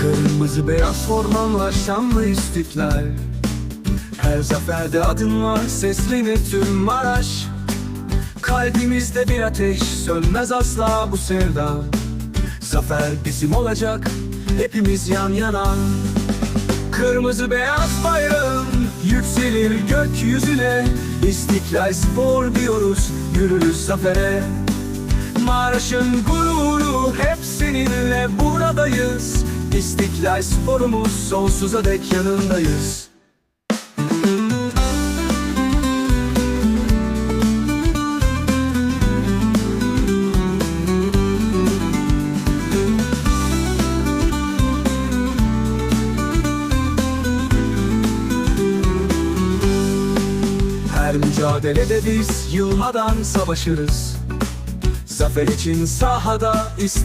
Kırmızı beyaz ormanlar şanlı istiklal. Her zaferde adın var seslenir tüm Maraş. Kalbimizde bir ateş sönmez asla bu sevda. Zafer bizim olacak hepimiz yan yana. Kırmızı beyaz bayrağın yükselir gökyüzüne. İstiklal spor diyoruz yürürüz zafere. Maraş'ın gururu hep seninle buradayız İstiklal sporumuz sonsuza dek yanındayız. Her mücadelede biz yılmadan savaşırız. Zafer için sahada